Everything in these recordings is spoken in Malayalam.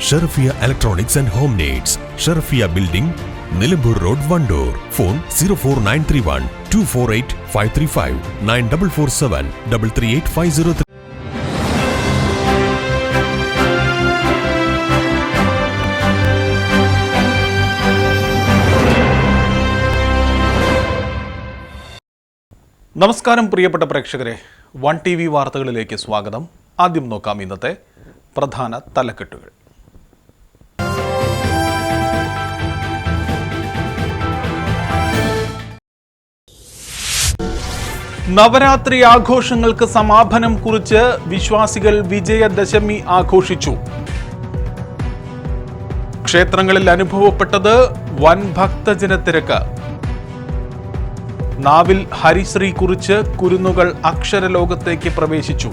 Sherafiya electronics and home needs Sherafiya building Nilambur road Wandoor. Phone zero four nine three one two four eight five three five nine double four seven double three eight five zero three നമസ്കാരം പ്രിയപ്പെട്ട പ്രേക്ഷകരെ. വൺ ടി വി വാർത്തകളിലേക്ക് സ്വാഗതം. ആദ്യം നോക്കാം ഇന്നത്തെ പ്രധാന തലക്കെട്ടുകൾ. നവരാത്രി ആഘോഷങ്ങൾക്ക് സമാപനം കുറിച്ച് വിശ്വാസികൾ വിജയദശമി ആഘോഷിച്ചു. ക്ഷേത്രങ്ങളിൽ അനുഭവപ്പെട്ടത് വൻ ഭക്തജനത്തിരക്ക് നാവിൽ ഹരിശ്രീ കുറിച്ച് കുരുന്നുകൾ അക്ഷരലോകത്തേക്ക് പ്രവേശിച്ചു.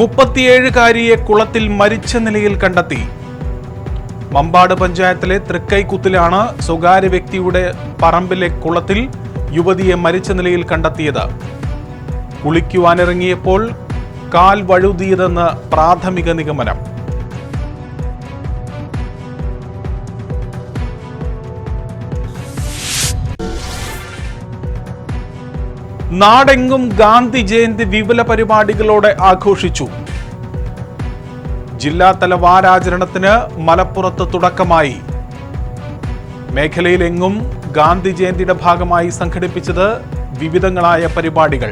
മുപ്പത്തിയേഴുകാരിയെ കുളത്തിൽ മരിച്ച നിലയിൽ കണ്ടെത്തി. മമ്പാട് പഞ്ചായത്തിലെ തൃക്കൈക്കുത്തിലാണ് സ്വകാര്യ വ്യക്തിയുടെ പറമ്പിലെ കുളത്തിൽ യുവതിയെ മരിച്ച നിലയിൽ കണ്ടെത്തിയത്. കുളിക്കുവാനിറങ്ങിയപ്പോൾ കാൽ വഴുതിയതെന്ന് പ്രാഥമിക നിഗമനം. നാടെങ്ങും ഗാന്ധി ജയന്തി വിപുല പരിപാടികളോടെ ആഘോഷിച്ചു. ജില്ലാതല വാരാചരണത്തിന് മലപ്പുറത്ത് തുടക്കമായി. മേഖലയിലെങ്ങും ഗാന്ധി ജയന്തിയുടെ ഭാഗമായി സംഘടിപ്പിച്ചത് വിവിധങ്ങളായ പരിപാടികൾ.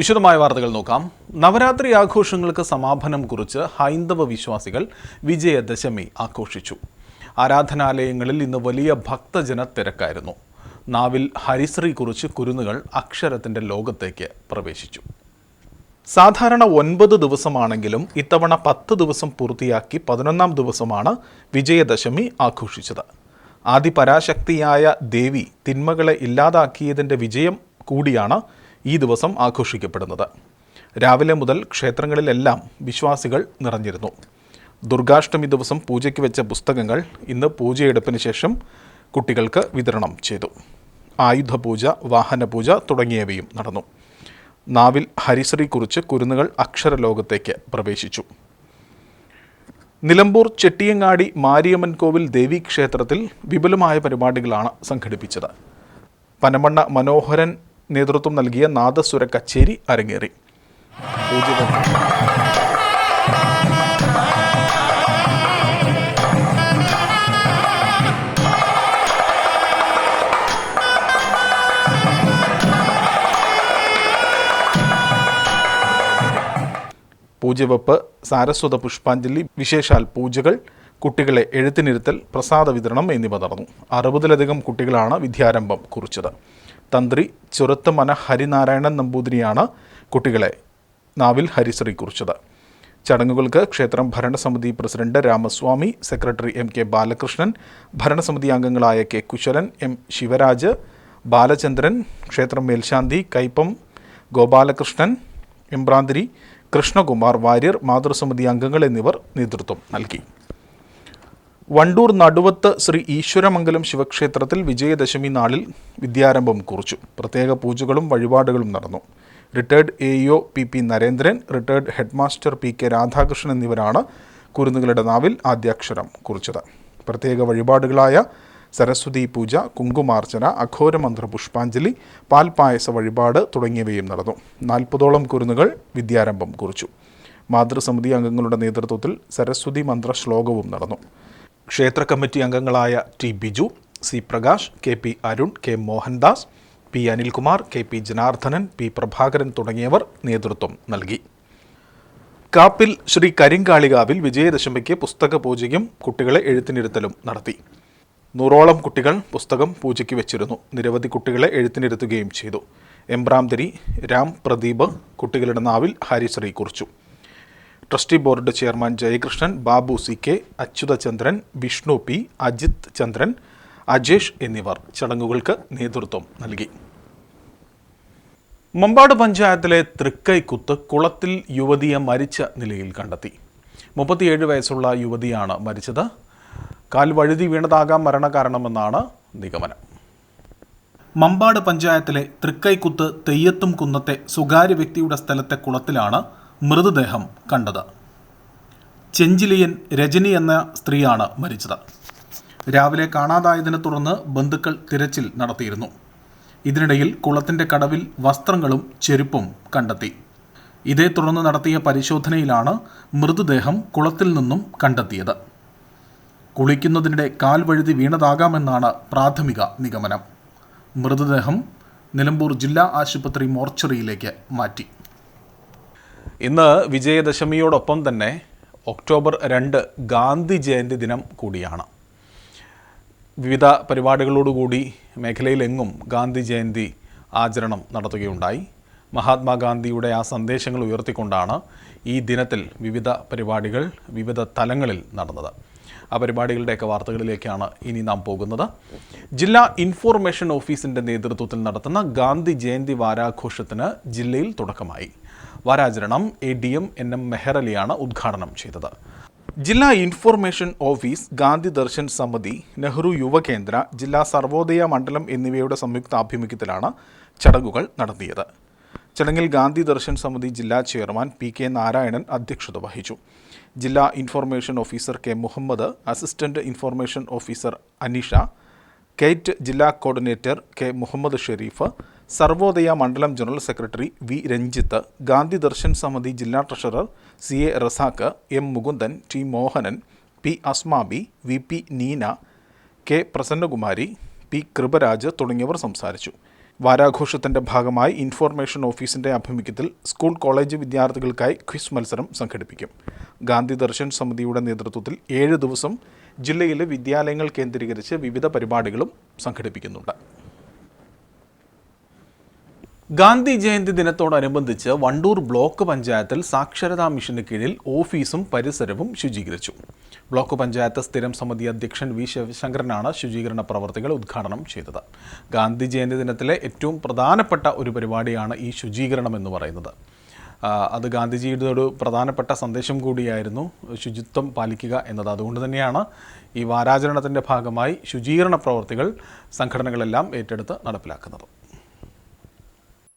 വിശദമായ വാർത്തകൾ നോക്കാം. നവരാത്രി ആഘോഷങ്ങൾക്ക് സമാപനം കുറിച്ച് ഹൈന്ദവ വിശ്വാസികൾ വിജയദശമി ആഘോഷിച്ചു. ആരാധനാലയങ്ങളിൽ ഇന്ന് വലിയ ഭക്തജന തിരക്കായിരുന്നു. നാവിൽ ഹരിശ്രീ കുറിച്ച് കുരുന്നുകൾ അക്ഷരത്തിന്റെ ലോകത്തേക്ക് പ്രവേശിച്ചു. സാധാരണ ഒൻപത് ദിവസമാണെങ്കിലും ഇത്തവണ പത്ത് ദിവസം പൂർത്തിയാക്കി പതിനൊന്നാം ദിവസമാണ് വിജയദശമി ആഘോഷിച്ചത്. ആദിപരാശക്തിയായ ദേവി തിന്മകളെ ഇല്ലാതാക്കിയതിന്റെ വിജയം കൂടിയാണ് ഈ ദിവസം ആഘോഷിക്കപ്പെടുന്നത്. രാവിലെ മുതൽ ക്ഷേത്രങ്ങളിലെല്ലാം വിശ്വാസികൾ നിറഞ്ഞിരുന്നു. ദുർഗാഷ്ടമി ദിവസം പൂജയ്ക്ക് വെച്ച പുസ്തകങ്ങൾ ഇന്ന് പൂജയെടുപ്പിന് ശേഷം കുട്ടികൾക്ക് വിതരണം ചെയ്തു. ആയുധപൂജ വാഹനപൂജ തുടങ്ങിയവയും നടന്നു. നാവിൽ ഹരിശ്രീ കുറിച്ച് കുരുന്നുകൾ അക്ഷരലോകത്തേക്ക് പ്രവേശിച്ചു. നിലമ്പൂർ ചെട്ടിയങ്ങാടി മാരിയമ്മൻ കോവിൽ ദേവീക്ഷേത്രത്തിൽ വിപുലമായ പരിപാടികളാണ് സംഘടിപ്പിച്ചത്. പനമണ്ണ മനോഹരൻ നേതൃത്വം നൽകിയ നാദസ്വര കച്ചേരി അരങ്ങേറി. പൂജവെപ്പ് സാരസ്വത പുഷ്പാഞ്ജലി വിശേഷാൽ പൂജകൾ കുട്ടികളെ എഴുത്തിനിരുത്തൽ പ്രസാദ വിതരണം എന്നിവ നടന്നു. അറുപതിലധികം കുട്ടികളാണ് വിദ്യാരംഭം കുറിച്ചത്. തന്ത്രി ചുരത്തുമന ഹരിനാരായണൻ നമ്പൂതിരിയാണ് കുട്ടികളെ നാവിൽ ഹരിശ്രീ കുറിച്ചത്. ചടങ്ങുകൾക്ക് ക്ഷേത്രം ഭരണസമിതി president Ramaswamy secretary M K Balakrishnan ഭരണസമിതി അംഗങ്ങളായ കെ കുശലൻ എം ശിവരാജ് ബാലചന്ദ്രൻ ക്ഷേത്രം മേൽശാന്തി കൈപ്പം ഗോപാലകൃഷ്ണൻ എംബ്രാന്തിരി കൃഷ്ണകുമാർ വാര്യർ മാതൃസമിതി അംഗങ്ങൾ എന്നിവർ നേതൃത്വം നൽകി. വണ്ടൂർ നടുവത്ത് ശ്രീ ഈശ്വരമംഗലം ശിവക്ഷേത്രത്തിൽ വിജയദശമി നാളിൽ വിദ്യാരംഭം കുറിച്ചു. പ്രത്യേക പൂജകളും വഴിപാടുകളും നടന്നു. Retired A EO P P Narendran retired headmaster P K Radhakrishnan എന്നിവരാണ് കുരുന്നുകളുടെ നാവിൽ ആദ്യാക്ഷരം കുറിച്ചത്. പ്രത്യേക വഴിപാടുകളായ സരസ്വതി പൂജ കുങ്കുമാർച്ചന അഘോരമന്ത്ര പുഷ്പാഞ്ജലി പാൽപായസ വഴിപാട് തുടങ്ങിയവയും നടന്നു. നാൽപ്പതോളം കുരുന്നുകൾ വിദ്യാരംഭം കുറിച്ചു. മാതൃസമിതി അംഗങ്ങളുടെ നേതൃത്വത്തിൽ സരസ്വതി മന്ത്ര ശ്ലോകവും നടന്നു. ക്ഷേത്ര കമ്മിറ്റി അംഗങ്ങളായ T Biju C Prakash K P Arun K Mohandas P Anilkumar K P Janardhanan P Prabhakaran തുടങ്ങിയവർ നേതൃത്വം നൽകി. കാപ്പിൽ ശ്രീ കരിങ്കാളികാവിൽ വിജയദശമിക്ക് പുസ്തക പൂജയും കുട്ടികളെ എഴുത്തിനിരുത്തലും നടത്തി. നൂറോളം കുട്ടികൾ പുസ്തകം പൂജയ്ക്ക് വെച്ചിരുന്നു. നിരവധി കുട്ടികളെ എഴുത്തിനിരുത്തുകയും ചെയ്തു. എംബ്രാംതിരി രാം പ്രദീപ് കുട്ടികളുടെ നാവിൽ ഹരിശ്രീ കുറിച്ചു. Trustee board chairman Jayakrishnan Babu C K Achyuthachandran Vishnu P Ajith Chandran Ajesh എന്നിവർ ചടങ്ങുകൾക്ക് നേതൃത്വം നൽകി. മമ്പാട് പഞ്ചായത്തിലെ തൃക്കൈക്കുത്ത് കുളത്തിൽ യുവതിയെ മരിച്ച നിലയിൽ കണ്ടെത്തി. മുപ്പത്തിയേഴ് വയസ്സുള്ള യുവതിയാണ് മരിച്ചത്. കാൽ വഴുതി വീണതാകാം മരണകാരണമെന്നാണ് നിഗമനം. മമ്പാട് പഞ്ചായത്തിലെ തൃക്കൈക്കുത്ത് തെയ്യത്തും കുന്നത്തെ സ്വകാര്യ വ്യക്തിയുടെ സ്ഥലത്തെ കുളത്തിലാണ് മൃതദേഹം കണ്ടത്. ചെഞ്ചിലിയൻ രജനി എന്ന സ്ത്രീയാണ് മരിച്ചത്. രാവിലെ കാണാതായതിനെ തുടർന്ന് ബന്ധുക്കൾ തിരച്ചിൽ നടത്തിയിരുന്നു. ഇതിനിടയിൽ കുളത്തിന്റെ കടവിൽ വസ്ത്രങ്ങളും ചെരുപ്പും കണ്ടെത്തി. ഇതേ തുടർന്ന് നടത്തിയ പരിശോധനയിലാണ് മൃതദേഹം കുളത്തിൽ നിന്നും കണ്ടെത്തിയത്. കുളിക്കുന്നതിനിടെ കാൽ വഴുതി വീണതാകാമെന്നാണ് പ്രാഥമിക നിഗമനം. മൃതദേഹം നിലമ്പൂർ ജില്ലാ ആശുപത്രി മോർച്ചറിയിലേക്ക് മാറ്റി. ഇന്ന് വിജയദശമിയോടൊപ്പം തന്നെ ഒക്ടോബർ രണ്ട് ഗാന്ധി ജയന്തി ദിനം കൂടിയാണ്. വിവിധ പരിപാടികളോടുകൂടി മേഖലയിലെങ്ങും ഗാന്ധി ജയന്തി ആചരണം നടത്തുകയുണ്ടായി. മഹാത്മാഗാന്ധിയുടെ ആ സന്ദേശങ്ങൾ ഉയർത്തിക്കൊണ്ടാണ് ഈ ദിനത്തിൽ വിവിധ പരിപാടികൾ വിവിധ തലങ്ങളിൽ നടന്നത്. ആ പരിപാടികളുടെയൊക്കെ വാർത്തകളിലേക്കാണ് ഇനി നാം പോകുന്നത്. ജില്ലാ ഇൻഫോർമേഷൻ ഓഫീസിന്റെ നേതൃത്വത്തിൽ നടത്തുന്ന ഗാന്ധി ജയന്തി വാരാഘോഷത്തിന് ജില്ലയിൽ തുടക്കമായി. വാരാചരണം A D M N M മെഹറലിയാണ് ഉദ്ഘാടനം ചെയ്തത്. ജില്ലാ ഇൻഫോർമേഷൻ ഓഫീസ് ഗാന്ധി ദർശൻ സമിതി നെഹ്റു യുവകേന്ദ്ര ജില്ലാ സർവോദയ മണ്ഡലം എന്നിവയുടെ സംയുക്ത ആഭിമുഖ്യത്തിലാണ് ചടങ്ങുകൾ നടത്തിയത്. ചടങ്ങിൽ ഗാന്ധി ദർശൻ സമിതി ജില്ലാ ചെയർമാൻ പി കെ നാരായണൻ അധ്യക്ഷത വഹിച്ചു. ജില്ലാ information officer K Muhammad assistant information officer Anisha കേറ്റ് ജില്ലാ coordinator K Muhammad Sherif Sarvodaya Mandalam general secretary V Ranjith Gandhi Darshan Samithi ജില്ലാ treasurer C A Razak M Mukundan T Mohanan P Asmabi V P Neena K Prasannakumari P Kriparaj തുടങ്ങിയവർ സംസാരിച്ചു. വാരാഘോഷത്തിന്റെ ഭാഗമായി ഇൻഫോർമേഷൻ ഓഫീസിന്റെ ആഭിമുഖ്യത്തിൽ സ്കൂൾ കോളേജ് വിദ്യാർത്ഥികൾക്കായി ക്വിസ് മത്സരം സംഘടിപ്പിക്കും. ഗാന്ധി ദർശൻ സമിതിയുടെ നേതൃത്വത്തിൽ ഏഴ് ദിവസം ജില്ലയിലെ വിദ്യാലയങ്ങൾ കേന്ദ്രീകരിച്ച് വിവിധ പരിപാടികളും സംഘടിപ്പിക്കുന്നുണ്ട്. ഗാന്ധി ജയന്തി ദിനത്തോടനുബന്ധിച്ച് വണ്ടൂർ ബ്ലോക്ക് പഞ്ചായത്തിൽ സാക്ഷരതാ മിഷന് കീഴിൽ ഓഫീസും പരിസരവും ശുചീകരിച്ചു. ബ്ലോക്ക് പഞ്ചായത്ത് സ്ഥിരം സമിതി അധ്യക്ഷൻ വി ശിവശങ്കരനാണ് ശുചീകരണ പ്രവർത്തികൾ ഉദ്ഘാടനം ചെയ്തത്. ഗാന്ധി ജയന്തി ദിനത്തിലെ ഏറ്റവും പ്രധാനപ്പെട്ട ഒരു പരിപാടിയാണ് ഈ ശുചീകരണം എന്ന് പറയുന്നത്. അത് ഗാന്ധിജിയുടെ ഒരു പ്രധാനപ്പെട്ട സന്ദേശം കൂടിയായിരുന്നു ശുചിത്വം പാലിക്കുക എന്നത്. അതുകൊണ്ട് തന്നെയാണ് ഈ വാരാചരണത്തിന്റെ ഭാഗമായി ശുചീകരണ പ്രവർത്തികൾ സംഘടനകളെല്ലാം ഏറ്റെടുത്ത് നടപ്പിലാക്കുന്നത്.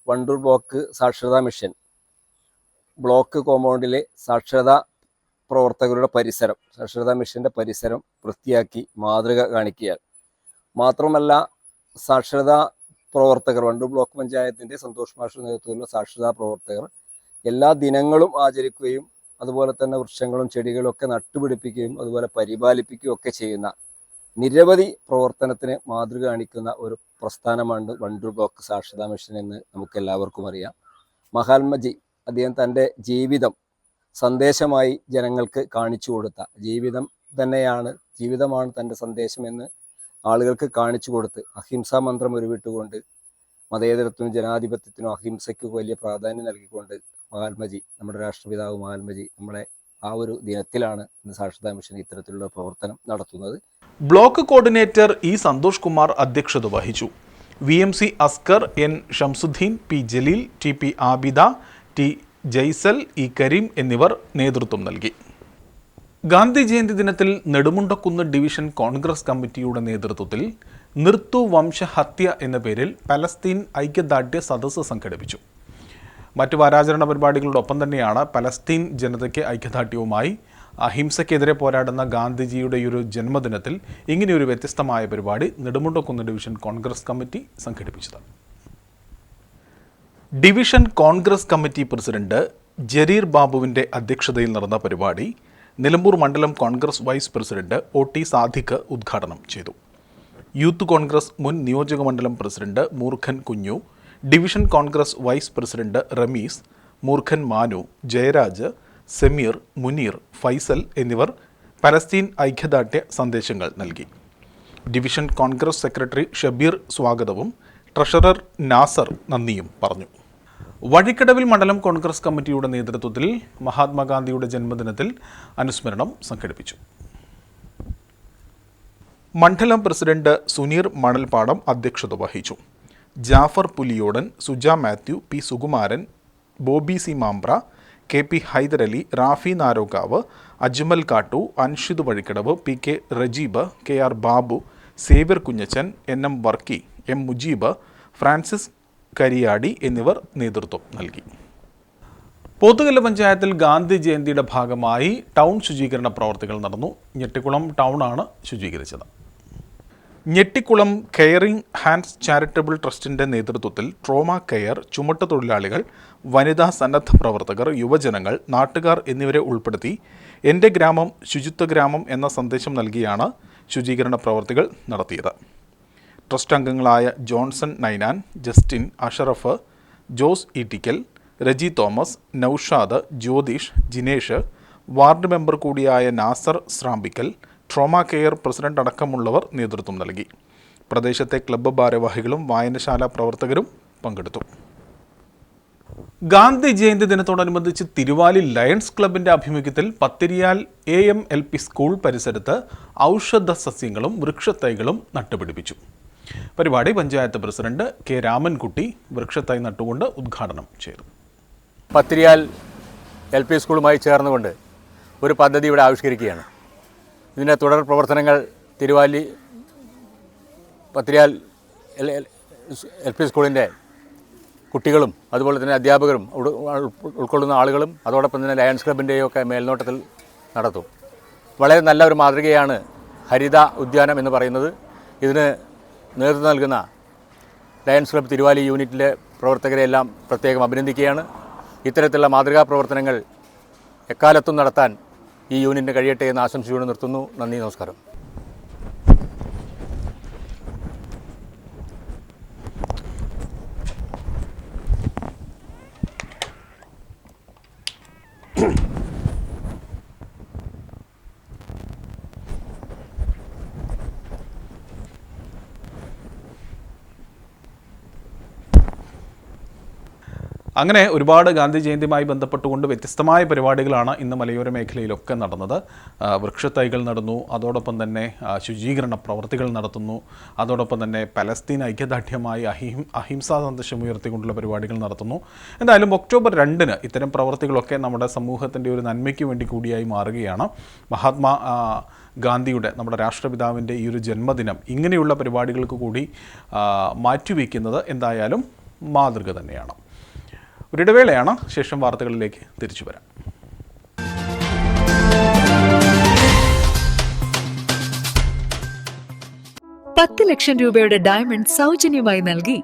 വണ്ടൂർ ബ്ലോക്ക് സാക്ഷരതാ മിഷൻ. ബ്ലോക്ക് കോമ്പൗണ്ടിലെ സാക്ഷരതാ പ്രവർത്തകരുടെ പരിസരം സാക്ഷരതാ മിഷന്റെ പരിസരം വൃത്തിയാക്കി മാതൃക കാണിക്കുകയാണ്. മാത്രമല്ല സാക്ഷരതാ പ്രവർത്തകർ വണ്ടൂർ ബ്ലോക്ക് പഞ്ചായത്തിന്റെ സന്തോഷ് മാഷ നേതൃത്വത്തിലുള്ള സാക്ഷരതാ പ്രവർത്തകർ എല്ലാ ദിനങ്ങളും ആചരിക്കുകയും അതുപോലെ തന്നെ വൃക്ഷങ്ങളും ചെടികളും ഒക്കെ നട്ടുപിടിപ്പിക്കുകയും അതുപോലെ പരിപാലിപ്പിക്കുകയും ഒക്കെ ചെയ്യുന്ന നിരവധി പ്രവർത്തനത്തിന് മാതൃക കാണിക്കുന്ന ഒരു പ്രസ്ഥാനമാണ് വണ്ടൂർ ബ്ലോക്ക് സാക്ഷരതാ മിഷൻ എന്ന് നമുക്ക് എല്ലാവർക്കും അറിയാം മഹാത്മജി അദ്ദേഹം തന്റെ ജീവിതം സന്ദേശമായി ജനങ്ങൾക്ക് കാണിച്ചു കൊടുത്ത ജീവിതം തന്നെയാണ് ജീവിതമാണ് തന്റെ സന്ദേശമെന്ന് ആളുകൾക്ക് കാണിച്ചു കൊടുത്ത് അഹിംസാ മന്ത്രം ഉരുവിട്ടുകൊണ്ട് മതേതരത്തിനും ജനാധിപത്യത്തിനും അഹിംസയ്ക്കും വലിയ പ്രാധാന്യം നൽകിക്കൊണ്ട് മഹാത്മജി നമ്മുടെ രാഷ്ട്രപിതാവ് മഹാത്മജി നമ്മളെ ആ ഒരു ദിനത്തിലാണ് ഇന്ന് സാക്ഷരതാ മിഷൻ ഇത്തരത്തിലുള്ള പ്രവർത്തനം നടത്തുന്നത്. Block coordinator E Santhosh Kumar അധ്യക്ഷത വഹിച്ചു. V M C Askar N Shamsuddin P Jaleel T P Abida T Jaisal E Kareem എന്നിവർ നേതൃത്വം നൽകി. ഗാന്ധി ജയന്തി ദിനത്തിൽ നെടുമുണ്ടക്കുന്ന് ഡിവിഷൻ കോൺഗ്രസ് കമ്മിറ്റിയുടെ നേതൃത്വത്തിൽ നിർത്തു വംശഹത്യ എന്ന പേരിൽ പലസ്തീൻ ഐക്യദാർഢ്യ സദസ്സ് സംഘടിപ്പിച്ചു. മറ്റു വാരാചരണ പരിപാടികളോടൊപ്പം തന്നെയാണ് പലസ്തീൻ ജനതയ്ക്ക് ഐക്യദാർഢ്യവുമായി അഹിംസയ്ക്കെതിരെ പോരാടുന്ന ഗാന്ധിജിയുടെ ഒരു ജന്മദിനത്തിൽ ഇങ്ങനെയൊരു വ്യത്യസ്തമായ പരിപാടി നെടുമുണ്ടക്കുന്ന് ഡിവിഷൻ കോൺഗ്രസ് കമ്മിറ്റി സംഘടിപ്പിച്ചത്. Division Congress committee president Jareer ബാബുവിന്റെ അധ്യക്ഷതയിൽ നടന്ന പരിപാടി നിലമ്പൂർ മണ്ഡലം Congress vice president O T Sadiq ഉദ്ഘാടനം ചെയ്തു. യൂത്ത് കോൺഗ്രസ് മുൻ നിയോജക മണ്ഡലം president Moorkhan Kunju division Congress vice president Ramees Moorkhan Manu Jayaraj Sameer Muneer Faisal എന്നിവർ പലസ്തീൻ ഐക്യദാർഢ്യ സന്ദേശങ്ങൾ നൽകി. ഡിവിഷൻ കോൺഗ്രസ് സെക്രട്ടറി ഷബീർ സ്വാഗതവും ട്രഷറർ നാസർ നന്ദിയും പറഞ്ഞു. വഴിക്കടവിൽ മണ്ഡലം കോൺഗ്രസ് കമ്മിറ്റിയുടെ നേതൃത്വത്തിൽ മഹാത്മാഗാന്ധിയുടെ ജന്മദിനത്തിൽ അനുസ്മരണം സംഘടിപ്പിച്ചു. മണ്ഡലം പ്രസിഡന്റ് സുനീർ മണൽപ്പാടം അധ്യക്ഷത വഹിച്ചു. Jafar Puliyodan Suja Mathew P Sukumaran Bobby C Mampra K P Haiderali Rafi Narogav Ajmal Kattu Anshid Vazhikkadavu P K Rajeeb K R Babu Xavier Kunjachan N M Varkey M Mujeeb Francis Kariyadi എന്നിവർ നേതൃത്വം നൽകി. പോത്തുകല്ല് പഞ്ചായത്തിൽ ഗാന്ധി ജയന്തിയുടെ ഭാഗമായി ടൗൺ ശുചീകരണ പ്രവർത്തികൾ നടന്നു. ഞെട്ടിക്കുളം ടൗണാണ് ശുചീകരിച്ചത്. ഞെട്ടിക്കുളം കെയറിംഗ് ഹാൻഡ്സ് ചാരിറ്റബിൾ ട്രസ്റ്റിന്റെ നേതൃത്വത്തിൽ ട്രോമ കെയർ ചുമട്ട് തൊഴിലാളികൾ വനിതാ സന്നദ്ധ പ്രവർത്തകർ യുവജനങ്ങൾ നാട്ടുകാർ എന്നിവരെ ഉൾപ്പെടുത്തി എന്റെ ഗ്രാമം ശുചിത്വ ഗ്രാമം എന്ന സന്ദേശം നൽകിയാണ് ശുചീകരണ പ്രവർത്തികൾ നടത്തിയത്. ട്രസ്റ്റ് അംഗങ്ങളായ Johnson Ninan Justin Ashraf Jose Eettikkal Raji Thomas Noushad Jyothish Jinesh ward member കൂടിയായ Nasar Srambikkal trauma care president അടക്കമുള്ളവർ നേതൃത്വം നൽകി. പ്രദേശത്തെ ക്ലബ്ബ് ഭാരവാഹികളും വായനശാല പ്രവർത്തകരും പങ്കെടുത്തു. ഗാന്ധി ജയന്തി ദിനത്തോടനുബന്ധിച്ച് തിരുവാലി ലയൺസ് ക്ലബിന്റെ ആഭിമുഖ്യത്തിൽ Pathiriyal A M L P school പരിസരത്ത് ഔഷധ സസ്യങ്ങളും വൃക്ഷത്തൈകളും നട്ടുപിടിപ്പിച്ചു. പരിപാടി പഞ്ചായത്ത് പ്രസിഡന്റ് കെ രാമൻകുട്ടി വൃക്ഷത്തൈ നട്ടുകൊണ്ട് ഉദ്ഘാടനം ചെയ്തു. പത്തിരിയാൽ എൽ പി സ്കൂളുമായി ചേർന്നുകൊണ്ട് ഒരു പദ്ധതി ഇവിടെ ആവിഷ്കരിക്കുകയാണ്. ഇതിന്റെ തുടർ പ്രവർത്തനങ്ങൾ തിരുവാലി പത്രിയാൽ എൽ പി സ്കൂളിന്റെ കുട്ടികളും അതുപോലെ തന്നെ അധ്യാപകരും ഉൾ- ഉൾ- ഉൾക്കൊള്ളുന്ന ആളുകളും അതോടൊപ്പം തന്നെ ലയൺസ് ക്ലബിന്റെയും ഒക്കെ മേൽനോട്ടത്തിൽ നടത്തും. വളരെ നല്ല ഒരു മാതൃകയാണ് ഹരിത ഉദ്യാനം എന്ന് പറയുന്നത്. ഇതിന് നേതൃത്വം നൽകുന്ന ലയൺസ് ക്ലബ് തിരുവാലി യൂണിറ്റിലെ പ്രവർത്തകരെയെല്ലാം പ്രത്യേകം അഭിനന്ദിക്കുകയാണ്. ഇത്തരത്തിലുള്ള മാതൃകാ പ്രവർത്തനങ്ങൾ എക്കാലത്തും നടത്താൻ ഈ യൂണിറ്റിന് കഴിയട്ടെ എന്ന് ആശംസിച്ചുകൊണ്ട് നിർത്തുന്നു. നന്ദി നമസ്കാരം. അങ്ങനെ ഒരുപാട് ഗാന്ധി ജയന്തിയുമായി ബന്ധപ്പെട്ടുകൊണ്ട് വ്യത്യസ്തമായ പരിപാടികളാണ് ഇന്ന് മലയോര മേഖലയിലൊക്കെ നടന്നത്. വൃക്ഷത്തൈകൾ നടന്നു അതോടൊപ്പം തന്നെ ശുചീകരണ പ്രവർത്തികൾ നടത്തുന്നു അതോടൊപ്പം തന്നെ പലസ്തീൻ ഐക്യദാർഢ്യമായി അഹിം അഹിംസാ സന്ദേശം ഉയർത്തിക്കൊണ്ടുള്ള പരിപാടികൾ നടത്തുന്നു. എന്തായാലും ഒക്ടോബർ രണ്ടിന് ഇത്തരം പ്രവർത്തികളൊക്കെ നമ്മുടെ സമൂഹത്തിന്റെ ഒരു നന്മയ്ക്ക് വേണ്ടി കൂടിയായി മാറുകയാണ്. മഹാത്മാ ഗാന്ധിയുടെ നമ്മുടെ രാഷ്ട്രപിതാവിന്റെ ഈ ഒരു ജന്മദിനം ഇങ്ങനെയുള്ള പരിപാടികൾക്ക് കൂടി മാറ്റിവെക്കുന്നത് എന്തായാലും മാതൃക തന്നെയാണ്. ഒരിടവേളയാണ് ശേഷം വാർത്തകളിലേക്ക് തിരിച്ചു വരാം. പത്ത് ലക്ഷം രൂപയുടെ ഡയമണ്ട് സൗജന്യമായി നൽകി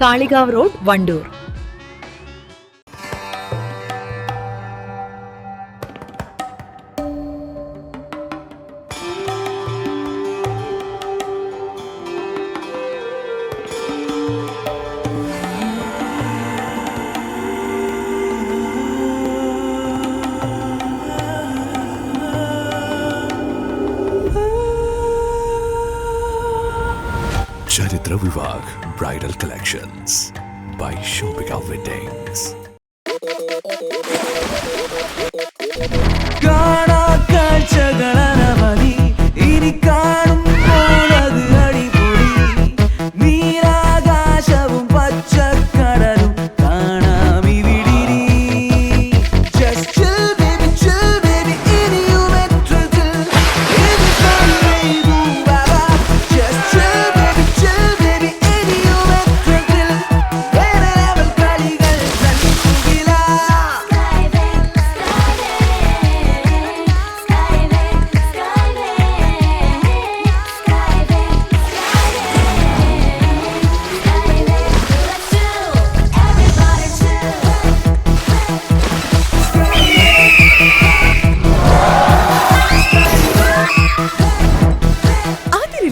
Kalikavu road Wandoor. Vivah bridal collections by Shoppika weddings കാണാ കാഴ്ചകളനവധി ഇനി കാണുമ്പോൾ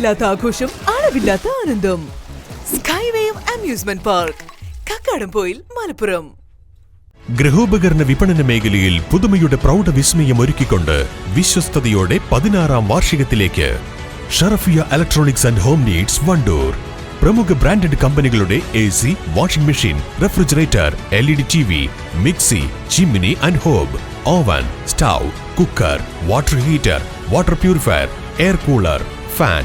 അതിരില്ലാത്ത ആഘോഷം അളവില്ലാത്ത ആനന്ദം. സ്കൈവേയും അമ്യൂസ്മെന്റ് പാർക്ക് കക്കാടംപോയിൽ മലപ്പുറം. ഗൃഹോപകരണ വിപണന മേഖലയിൽ പുതുമയുടെ പ്രൗഢ വിസ്മയം ഒരുക്കിക്കൊണ്ട് വിശ്വസ്തയോടെ പതിനാറാം വാർഷികത്തിലേക്ക് Sharafiya electronics and home needs Wandoor. പ്രമുഖ ബ്രാൻഡഡ് കമ്പനികളുടെ A C washing machine refrigerator L E D T V mixie chimney and hob oven stove cooker water heater water purifier air cooler fan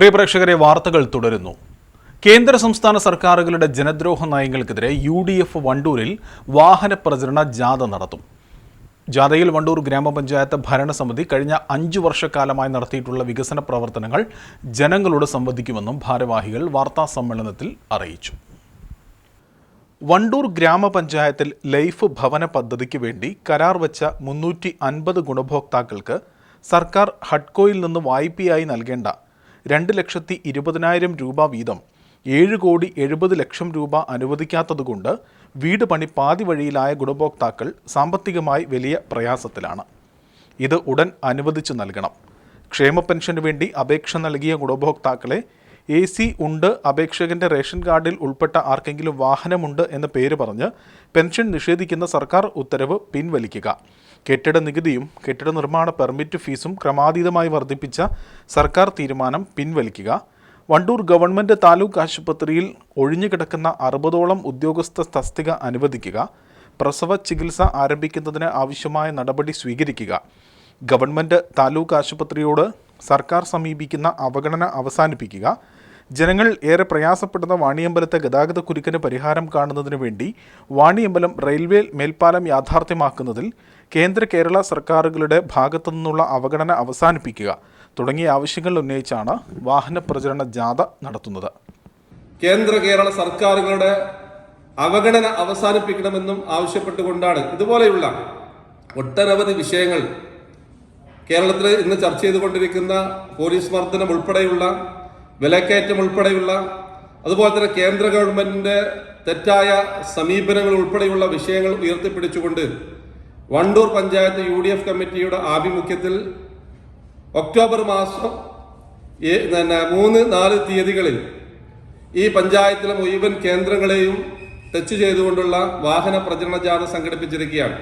പ്രിയ പ്രേക്ഷകരെ വാർത്തകൾ തുടരുന്നു. കേന്ദ്ര സംസ്ഥാന സർക്കാരുകളുടെ ജനദ്രോഹ നയങ്ങൾക്കെതിരെ യു ഡി എഫ് വണ്ടൂരിൽ വാഹന പ്രചരണ ജാഥ നടത്തും. ജാഥയിൽ വണ്ടൂർ ഗ്രാമപഞ്ചായത്ത് ഭരണസമിതി കഴിഞ്ഞ അഞ്ചു വർഷക്കാലമായി നടത്തിയിട്ടുള്ള വികസന പ്രവർത്തനങ്ങൾ ജനങ്ങളോട് സംവദിക്കുമെന്നും ഭാരവാഹികൾ വാർത്താ സമ്മേളനത്തിൽ അറിയിച്ചു. വണ്ടൂർ ഗ്രാമപഞ്ചായത്തിൽ ലൈഫ് ഭവന പദ്ധതിക്ക് വേണ്ടി കരാർ വെച്ച മുന്നൂറ്റി അൻപത് ഗുണഭോക്താക്കൾക്ക് സർക്കാർ ഹഡ്കോയിൽ നിന്ന് വായ്പയായി നൽകേണ്ട രണ്ട് ലക്ഷത്തി ഇരുപതിനായിരം രൂപ വീതം ഏഴ് കോടി എഴുപത് ലക്ഷം രൂപ അനുവദിക്കാത്തതുകൊണ്ട് വീട് പണി പാതി വഴിയിലായ ഗുണഭോക്താക്കൾ സാമ്പത്തികമായി വലിയ പ്രയാസത്തിലാണ്. ഇത് ഉടൻ അനുവദിച്ചു നൽകണം. ക്ഷേമ പെൻഷന് വേണ്ടി അപേക്ഷ നൽകിയ ഗുണഭോക്താക്കളെ എ സി ഉണ്ട് അപേക്ഷകന്റെ റേഷൻ കാർഡിൽ ഉൾപ്പെട്ട ആർക്കെങ്കിലും വാഹനമുണ്ട് എന്ന പേര് പറഞ്ഞ് പെൻഷൻ നിഷേധിക്കുന്ന സർക്കാർ ഉത്തരവ് പിൻവലിക്കുക. കെട്ടിട നികുതിയും കെട്ടിട നിർമ്മാണ പെർമിറ്റ് ഫീസും ക്രമാതീതമായി വർദ്ധിപ്പിച്ച സർക്കാർ തീരുമാനം പിൻവലിക്കുക. വണ്ടൂർ ഗവൺമെന്റ് താലൂക്ക് ആശുപത്രിയിൽ ഒഴിഞ്ഞുകിടക്കുന്ന അറുപതോളം ഉദ്യോഗസ്ഥ തസ്തിക അനുവദിക്കുക. പ്രസവ ചികിത്സ ആരംഭിക്കുന്നതിന് ആവശ്യമായ നടപടി സ്വീകരിക്കുക. ഗവൺമെന്റ് താലൂക്ക് ആശുപത്രിയോട് സർക്കാർ സമീപിക്കുന്ന അവഗണന അവസാനിപ്പിക്കുക. ജനങ്ങൾ ഏറെ പ്രയാസപ്പെടുന്ന വാണിയമ്പലത്തെ ഗതാഗത കുരുക്കിന് പരിഹാരം കാണുന്നതിന് വേണ്ടി വാണിയമ്പലം റെയിൽവേ മേൽപ്പാലം യാഥാർത്ഥ്യമാക്കുന്നതിൽ കേന്ദ്ര കേരള സർക്കാരുകളുടെ ഭാഗത്തു നിന്നുള്ള അവഗണന അവസാനിപ്പിക്കുക തുടങ്ങിയ ആവശ്യങ്ങൾ ഉന്നയിച്ചാണ് വാഹന പ്രചരണ ജാഥ നടത്തുന്നത്. കേന്ദ്ര കേരള സർക്കാരുകളുടെ അവഗണന അവസാനിപ്പിക്കണമെന്നും ആവശ്യപ്പെട്ടുകൊണ്ടാണ് ഇതുപോലെയുള്ള ഒട്ടനവധി വിഷയങ്ങൾ കേരളത്തിൽ ഇന്ന് ചർച്ച ചെയ്തുകൊണ്ടിരിക്കുന്ന പോലീസ് മർദ്ദനം ഉൾപ്പെടെയുള്ള വിലക്കയറ്റം ഉൾപ്പെടെയുള്ള അതുപോലെ തന്നെ കേന്ദ്ര ഗവൺമെന്റിന്റെ തെറ്റായ സമീപനങ്ങൾ ഉൾപ്പെടെയുള്ള വിഷയങ്ങൾ ഉയർത്തിപ്പിടിച്ചുകൊണ്ട് Wandoor panchayat U D F കമ്മിറ്റിയുടെ ആഭിമുഖ്യത്തിൽ ഒക്ടോബർ മാസം മൂന്ന് നാല് തീയതികളിൽ ഈ പഞ്ചായത്തിലെ മുഴുവൻ കേന്ദ്രങ്ങളെയും ടച്ച് ചെയ്തുകൊണ്ടുള്ള വാഹന പ്രചരണ ജാഥ സംഘടിപ്പിച്ചിരിക്കുകയാണ്.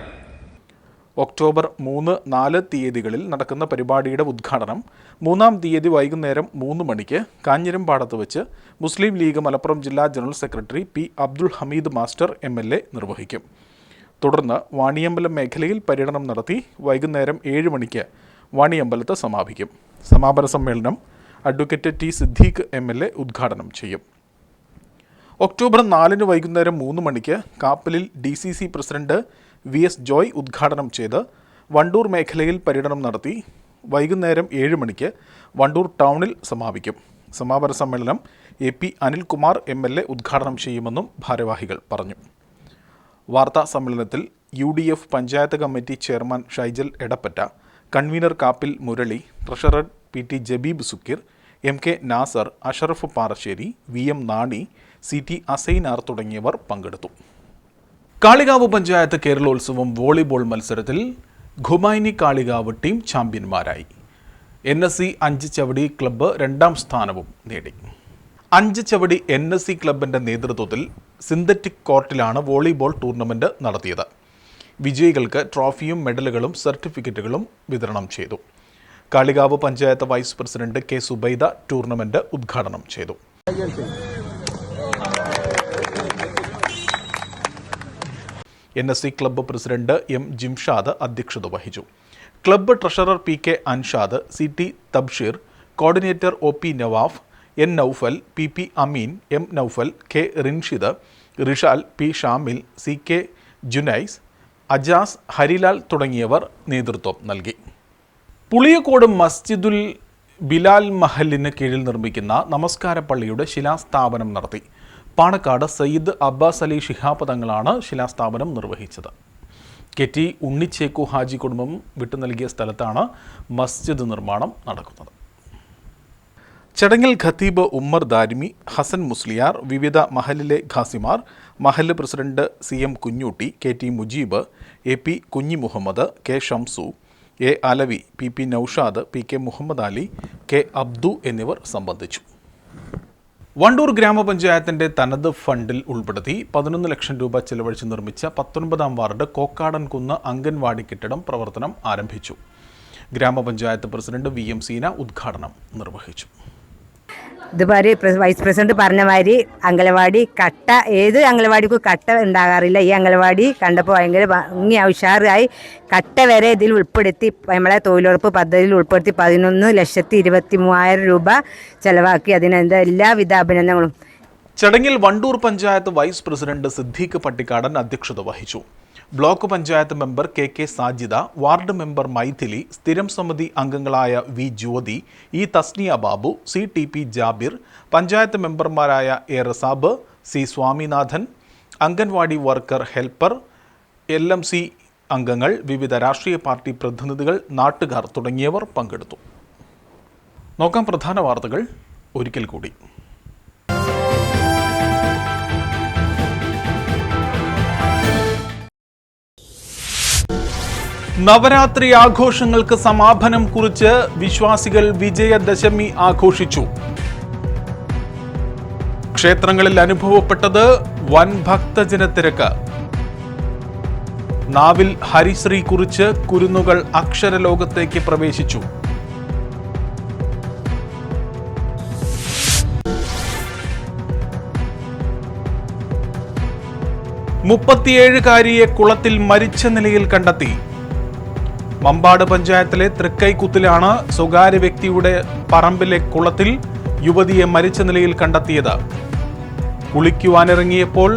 ഒക്ടോബർ മൂന്ന് നാല് തീയതികളിൽ നടക്കുന്ന പരിപാടിയുടെ ഉദ്ഘാടനം മൂന്നാം തീയതി വൈകുന്നേരം മൂന്ന് മണിക്ക് കാഞ്ഞിരമ്പാടത്ത് വെച്ച് മുസ്ലിം ലീഗ് മലപ്പുറം ജില്ലാ general secretary P Abdul Hameed master A നിർവഹിക്കും. തുടർന്ന് വാണിയമ്പലം മേഖലയിൽ പര്യടനം നടത്തി വൈകുന്നേരം ഏഴ് മണിക്ക് വാണിയമ്പലത്ത് സമാപിക്കും. സമാപന സമ്മേളനം advocate T Siddique M L A ഉദ്ഘാടനം ചെയ്യും. ഒക്ടോബർ നാലിന് വൈകുന്നേരം മൂന്ന് മണിക്ക് കാപ്പലിൽ D C C president V S Joy ഉദ്ഘാടനം ചെയ്ത് വണ്ടൂർ മേഖലയിൽ പര്യടനം നടത്തി വൈകുന്നേരം ഏഴ് മണിക്ക് വണ്ടൂർ ടൗണിൽ സമാപിക്കും. സമാപന സമ്മേളനം A P Anilkumar M L A ഉദ്ഘാടനം ചെയ്യുമെന്നും ഭാരവാഹികൾ പറഞ്ഞു. വാർത്താ സമ്മേളനത്തിൽ U D F panchayat committee chairman Shaijal Edappatta convener Kappil Murali treasurer P T Jabeeb Sukkeer M K Nasar Ashraf Parassery V M Nani C T Asainar തുടങ്ങിയവർ പങ്കെടുത്തു. കാളികാവ് പഞ്ചായത്ത് കേരളോത്സവം വോളിബോൾ മത്സരത്തിൽ ഖുമൈനി കാളികാവ് ടീം ചാമ്പ്യന്മാരായി. എൻ എസ് സി അഞ്ച് ചവടി ക്ലബ്ബ് രണ്ടാം സ്ഥാനവും നേടി. അഞ്ച് ചവടി എൻ എസ് സി ക്ലബിന്റെ നേതൃത്വത്തിൽ സിന്തറ്റിക് കോർട്ടിലാണ് വോളിബോൾ ടൂർണമെന്റ് നടത്തിയത്. വിജയികൾക്ക് ട്രോഫിയും മെഡലുകളും സർട്ടിഫിക്കറ്റുകളും വിതരണം ചെയ്തു. Kalikavu panchayat vice president K Subaida tournament ഉദ്ഘാടനം ചെയ്തു. N S C club president M Jimshad അധ്യക്ഷത വഹിച്ചു. Club treasurer P K Anshad C T Thabsheer coordinator O P Navaf N Noufal P P Ameen M Noufal K Rinshid Rishal P Shamil C K Junais Ajas Harilal തുടങ്ങിയവർ നേതൃത്വം നൽകി. പുളിയക്കോട് മസ്ജിദുൽ ബിലാൽ മഹലിന് കീഴിൽ നിർമ്മിക്കുന്ന നമസ്കാര പള്ളിയുടെ ശിലാസ്ഥാപനം നടത്തി. പാണക്കാട് സയ്യിദ് അബ്ബാസ് അലി ഷിഹാബ് തങ്ങളാണ് ശിലാസ്ഥാപനം നിർവഹിച്ചത്. കെ ടി ഉണ്ണിച്ചേക്കു ഹാജി കുടുംബം വിട്ടു നൽകിയ സ്ഥലത്താണ് മസ്ജിദ് നിർമ്മാണം നടക്കുന്നത്. ചടങ്ങിൽ ഖത്തീബ് ഉമ്മർ ദാരിമി ഹസൻ മുസ്ലിയാർ വിവിധ മഹലിലെ ഖാസിമാർ Mahal president C M Kunhutty K T Mujeeb A P Kunhi Muhammad K Shamsu A Alavi P P Noushad P K Muhammad Ali K Abdu എന്നിവർ സംബന്ധിച്ചു. വണ്ടൂർ ഗ്രാമപഞ്ചായത്തിന്റെ തനത് ഫണ്ടിൽ ഉൾപ്പെടുത്തി പതിനൊന്ന് ലക്ഷം രൂപ ചെലവഴിച്ച് നിർമ്മിച്ച പത്തൊൻപതാം വാർഡ് കോക്കാടൻ കുന്ന് അംഗൻവാടി കെട്ടിടം പ്രവർത്തനം ആരംഭിച്ചു. ഗ്രാമപഞ്ചായത്ത് പ്രസിഡന്റ് വി എം സീന ഉദ്ഘാടനം നിർവഹിച്ചു. പ്ര- വൈസ് പ്രസിഡന്റ് പറഞ്ഞ മാതിരി അംഗനവാടി കട്ട ഏത് അംഗനവാടിക്കും കട്ട ഉണ്ടാകാറില്ല. ഈ അംഗലവാടി കണ്ടപ്പോൾ ഭയങ്കര ഭംഗി ഉഷാറായി. കട്ട വരെ ഇതിൽ ഉൾപ്പെടുത്തി നമ്മളെ തൊഴിലുറപ്പ് പദ്ധതിയിൽ ഉൾപ്പെടുത്തി പതിനൊന്ന് ലക്ഷത്തി ഇരുപത്തി മൂവായിരം രൂപ ചെലവാക്കി. അതിനെന്ത എല്ലാവിധ അഭിനന്ദനങ്ങളും. ചടങ്ങിൽ വണ്ടൂർ പഞ്ചായത്ത് വൈസ് പ്രസിഡന്റ് സിദ്ദീഖ് പട്ടിക്കാടൻ അധ്യക്ഷത വഹിച്ചു. Block panchayat member K K Sajida ward member Mythili സ്ഥിരം സമിതി അംഗങ്ങളായ V Jyothi E Thasniya Babu C T P Jabir panchayat മെമ്പർമാരായ A Rasab C Swaminathan anganwadi worker helper L M C അംഗങ്ങൾ വിവിധ രാഷ്ട്രീയ പാർട്ടി പ്രതിനിധികൾ നാട്ടുകാർ തുടങ്ങിയവർ പങ്കെടുത്തു. നോക്കാം പ്രധാന വാർത്തകൾ. ഒരിക്കൽ കൂടി. നവരാത്രി ആഘോഷങ്ങൾക്ക് സമാപനം കുറിച്ച് വിശ്വാസികൾ വിജയദശമി ആഘോഷിച്ചു. ക്ഷേത്രങ്ങളിൽ അനുഭവപ്പെട്ടത് വൻ ഭക്തജനത്തിരക്ക് നാവിൽ ഹരിശ്രീ കുറിച്ച് കുരുന്നുകൾ അക്ഷരലോകത്തേക്ക് പ്രവേശിച്ചു. മുപ്പത്തിയേഴുകാരിയെ കുളത്തിൽ മരിച്ച നിലയിൽ കണ്ടെത്തി. മമ്പാട് പഞ്ചായത്തിലെ തൃക്കൈക്കുത്തിലാണ് സ്വകാര്യ വ്യക്തിയുടെ പറമ്പിലെ കുളത്തിൽ യുവതിയെ മരിച്ച നിലയിൽ കണ്ടെത്തിയത്. കുളിക്കുവാനിറങ്ങിയപ്പോൾ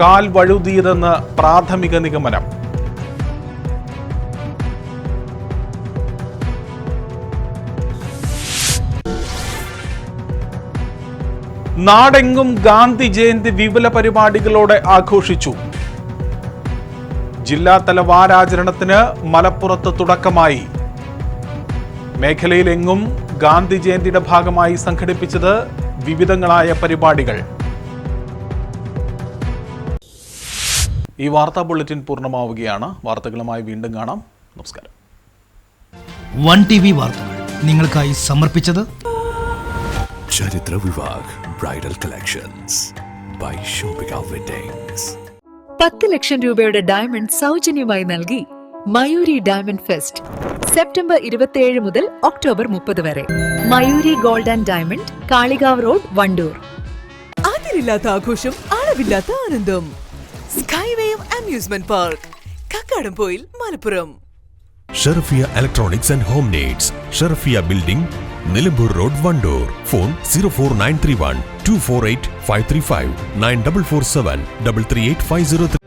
കാൽ വഴുതിയതെന്ന് പ്രാഥമിക നിഗമനം. നാടെങ്ങും ഗാന്ധി ജയന്തി വിപുല പരിപാടികളോടെ ആഘോഷിച്ചു. ജില്ലാതല വാരാചരണത്തിന് മലപ്പുറത്ത് തുടക്കമായി. മേഖലയിലെങ്ങും ഗാന്ധി ജയന്തിയുടെ ഭാഗമായി സംഘടിപ്പിച്ചത് വിവിധങ്ങളായ പരിപാടികൾ. ഈ വാർത്താ ബുള്ളറ്റിൻ പൂർണമാവുകയാണ്. വാർത്തകളുമായി വീണ്ടും കാണാം. നമസ്കാരം. വൺ ടി വി വാർത്തകൾ നിങ്ങൾക്കായി സമർപ്പിച്ചത് ചരിത്ര Vivah bridal collections by shopping weddings പത്ത് ലക്ഷം രൂപയുടെ ഡയമണ്ട് സൗജന്യമായി നൽകി മയൂരി ഡയമണ്ട് ഫെസ്റ്റ് സെപ്റ്റംബർ ഇരുപത്തിയേഴ് മുതൽ ഒക്ടോബർ മുപ്പത് വരെ. Mayuri gold and diamond Kalikavu road Wandoor. അതിരില്ലാത്ത ആഘോഷം അളവില്ലാത്ത ആനന്ദം. സ്കൈവേയും amusement park Kakkadampoyil Malappuram. Sherfiya electronics and home needs Sherfiya building Nilambur road Wandoor. Phone zero four nine three one two four eight five three five nine double four seven double three eight five zero three